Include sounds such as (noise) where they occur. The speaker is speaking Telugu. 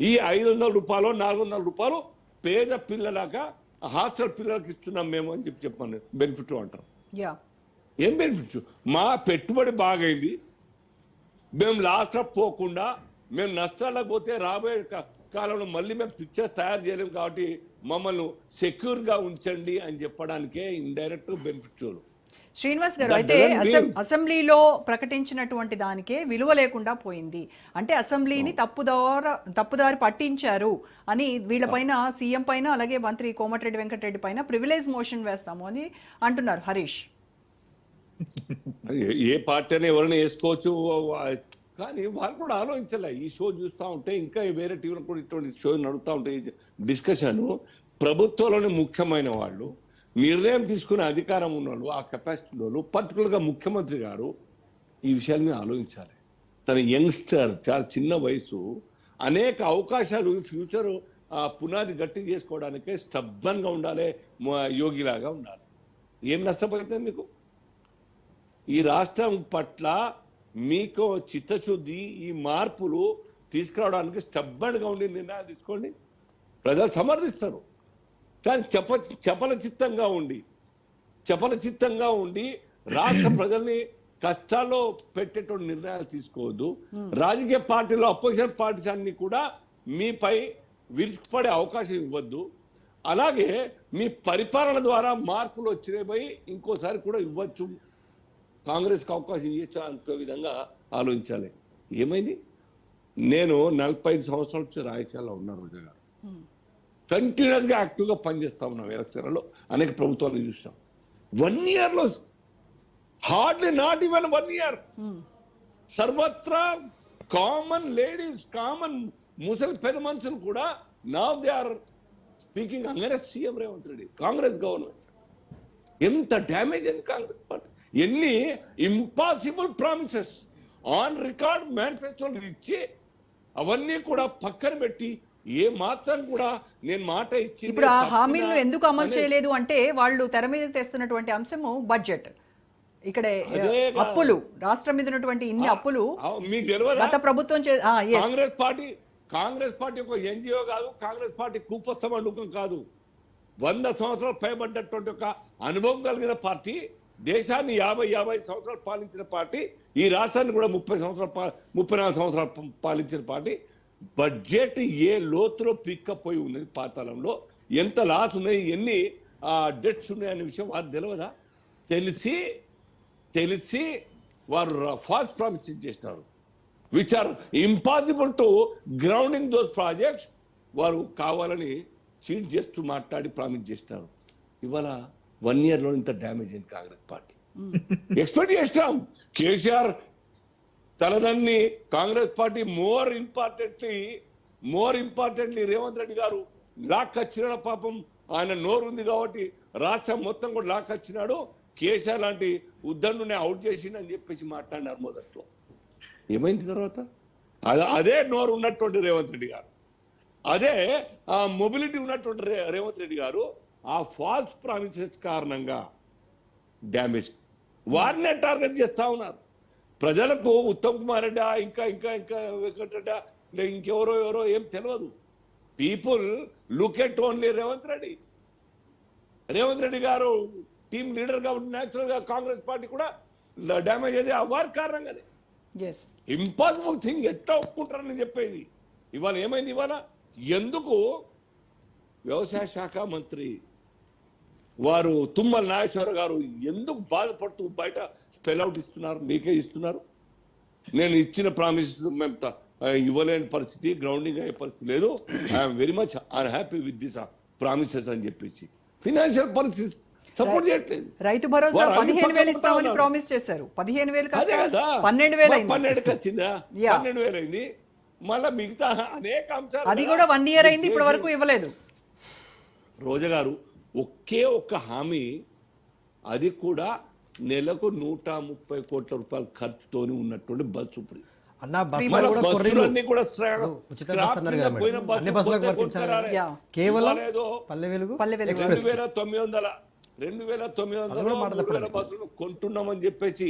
ఈ ఐదు వందల రూపాయలు నాలుగు వందల రూపాయలు పేద పిల్లలాగా హాస్టల్ పిల్లలకి ఇస్తున్నాం మేము అని చెప్పి చెప్పాను బెనిఫిట్ అంటారు. యా. ఏం బెనిఫిట్స్ మా పెట్టుబడి బాగైంది. మేము లాస్ట్ పోకుండా మేము నష్టాలకు పోతే రాబోయే కాలంలో మళ్ళీ మేము పిక్చర్స్ తయారు చేయలేము కాబట్టి మమ్మల్ని సెక్యూర్గా ఉంచండి అని చెప్పడానికే ఇండైరెక్ట్ బెనిఫిట్స్ శ్రీనివాస్ గారు అయితే అసెంబ్లీలో ప్రకటించినటువంటి దానికే విలువ లేకుండా పోయింది. అంటే అసెంబ్లీని తప్పుదార తప్పుదారి పట్టించారు అని వీళ్ళపైన సీఎం పైన అలాగే మంత్రి కోమటిరెడ్డి వెంకటరెడ్డి పైన ప్రివిలేజ్ మోషన్ వేస్తాము అని అంటున్నారు హరీష్. (laughs) ఏ- పార్టీ అయినా ఎవరైనా వేసుకోవచ్చు కానీ వాళ్ళు కూడా ఆలోచించలే. ఈ షో చూస్తూ ఉంటే ఇంకా వేరే టీవీలో కూడా ఇటువంటి షో నడుస్తూ ఉంటాయి. డిస్కషన్ ప్రభుత్వంలోని ముఖ్యమైన వాళ్ళు నిర్ణయం తీసుకునే అధికారం ఉన్నవాళ్ళు ఆ కెపాసిటీ పర్టికులర్గా ముఖ్యమంత్రి గారు ఈ విషయాన్ని ఆలోచించాలి. తన యంగ్స్టర్ చాలా చిన్న వయసు అనేక అవకాశాలు ఫ్యూచర్ పునాది గట్టి చేసుకోవడానికే స్టబ్బన్గా ఉండాలి యోగిలాగా ఉండాలి. ఏం నష్టపడితే మీకు? ఈ రాష్ట్రం పట్ల మీకు చిత్తశుద్ధి ఈ మార్పులు తీసుకురావడానికి స్టబ్బన్గా ఉండి నిర్ణయాలు తీసుకోండి. ప్రజలు సమర్థిస్తారు. కానీ చెప్ప చపల చిత్తంగా ఉండి చపల చిత్తంగా ఉండి రాష్ట్ర ప్రజల్ని కష్టాల్లో పెట్టేటువంటి నిర్ణయాలు తీసుకోవద్దు. రాజకీయ పార్టీలో అపోజిషన్ పార్టీస్ అన్ని కూడా మీపై విరుచుకుపడే అవకాశం ఇవ్వద్దు. అలాగే మీ పరిపాలన ద్వారా మార్పులు వచ్చినాయి ఇంకోసారి కూడా ఇవ్వచ్చు. కాంగ్రెస్కి అవకాశం ఇవ్వచ్చు అనుకునే విధంగా ఆలోచించాలి. ఏమైంది? నేను నలభై ఐదు సంవత్సరాల నుంచి రాజకీయాల్లో ఉన్నా రోజా గారు కంటిన్యూస్గా యాక్టివ్గా పనిచేస్తా ఉన్నాం ఎలక్షన్లలో. అనేక ప్రభుత్వాలు చూసాం వన్ ఇయర్లో hardly not even one year సర్వత్రా కామన్ లేడీస్ కామన్ ముసలి పెద్ద మనుషులు కూడా నా దే ఆర్ స్పీకింగ్ అంగరెస్ సీఎం రేవంత్ రెడ్డి కాంగ్రెస్ గవర్నమెంట్. ఎంత డ్యామేజ్ అయింది కాంగ్రెస్ పార్టీ. ఎన్ని ఇంపాసిబుల్ ప్రామిసెస్ ఆన్ రికార్డ్ మేనిఫెస్టోలు ఇచ్చి అవన్నీ కూడా పక్కన పెట్టి ఏ మాత్రం కూడా నేను మాట ఇచ్చి ఇప్పుడు ఆ హామీలను ఎందుకు అమలు చేయలేదు అంటే వాళ్ళు తెర మీద తెస్తున్నటువంటి అంశము బడ్జెట్ ఇక్కడ. అప్పులు రాష్ట్రం మీద ఉన్నటువంటి ఇన్ని అప్పులు మీకు తెలియదా గత ప్రభుత్వం. కాంగ్రెస్ పార్టీ కాంగ్రెస్ పార్టీ ఒక ఎన్జిఓ కాదు కాంగ్రెస్ పార్టీ కూపస్థమండుకం కాదు వంద సంవత్సరాలు పైబడ్డటువంటి ఒక అనుభవం కలిగిన పార్టీ దేశాన్ని యాభై యాభై సంవత్సరాలు పాలించిన పార్టీ ఈ రాష్ట్రాన్ని కూడా ముప్పై సంవత్సరాలు ముప్పై నాలుగు సంవత్సరాలు పాలించిన పార్టీ బడ్జెట్ ఏ లోతులో పిక్కపోయి ఉన్నది పాతాళంలో? ఎంత లాస్ ఉన్నాయి? ఎన్ని డెట్స్ ఉన్నాయి అనే విషయం వారు తెలియదా తెలిసి తెలిసి వారు ఫాల్స్ ప్రామిస్ చేస్తారు. Which are impossible to grounding those projects వారు కావాలని చీట్ చేస్తూ మాట్లాడి ప్రామిస్ చేస్తారు. ఇవాళ వన్ ఇయర్లో ఇంత డ్యామేజ్ అయింది కాంగ్రెస్ పార్టీ. ఎక్స్పెక్ట్ చేస్తాం KCR తనదన్ని Congress party more importantly more importantly Revanth Reddy garu lock వచ్చినాడు పాపం. ఆయన నోరు ఉంది కాబట్టి రాష్ట్రం మొత్తం కూడా లాక్ వచ్చినాడు. కేసీఆర్ లాంటి ఉద్దండుని అవుట్ చేసిండని అని చెప్పేసి మాట్లాడినారు మొదట్లో. ఏమైంది తర్వాత? అదే నోరు ఉన్నటువంటి రేవంత్ రెడ్డి గారు. అదే ఆ మొబిలిటీ ఉన్నటువంటి రేవంత్ రెడ్డి గారు ఆ ఫాల్స్ ప్రామిసెస్ కారణంగా డ్యామేజ్. వారినే టార్గెట్ చేస్తా ఉన్నారు. ప్రజలకు ఉత్తమ్ కుమార్ రెడ్డి ఇంకా ఇంకా ఇంకా వెంకటరెడ్డి లేదా ఇంకెవరో ఎవరో ఏం తెలియదు people look at only Revanth Reddy. Revanth Reddy garu team leader కాబట్టి న్యాచురల్గా కాంగ్రెస్ పార్టీ కూడా డ్యామేజ్ అయ్యేది ఆ వారి కారణంగానే. ఇంపాసిబుల్ థింగ్ ఎట్లా ఒప్పుకుంటారని చెప్పేది. ఇవాళ ఏమైంది ఇవాళ? ఎందుకు వ్యవసాయ శాఖ మంత్రి వారు తుమ్మల నాగేశ్వర గారు ఎందుకు బాధపడుతూ బయట స్పెల్ అవుట్ ఇస్తున్నారు? మీకే ఇస్తున్నారు? నేను ఇచ్చిన ప్రామిస్ మేము ఇవ్వలేని పరిస్థితి గ్రౌండింగ్ అయ్యే పరిస్థితి లేదు. I'm very much I'm happy with this promises అని చెప్పేసి. ఫినాన్షియల్ పరిస్థితి సపోర్ట్ చేయట్లేదు. రైతు భరోసా పదిహేను వేలు ఇస్తామని. ప్రామిస్ చేశారు. పదిహేను వేలు పన్నెండు వేలు పన్నెండుకి వచ్చిందా. పన్నెండు వేలు అయింది. మళ్ళా మిగతా అనేక అంశాలు అది. కూడా వన్ ఇయర్ అయింది ఇప్పటి వరకు ఇవ్వలేదు. రోజా గారు ఒకే ఒక్క హామీ అది కూడా నెలకు నూట ముప్పై కోట్ల రూపాయల ఖర్చుతోని ఉన్నటువంటి బస్సు ఫ్రీ. కేవలం. రెండు వేల తొమ్మిది వందల రెండు వేల తొమ్మిది వందల. బస్సులు కొంటున్నామని చెప్పేసి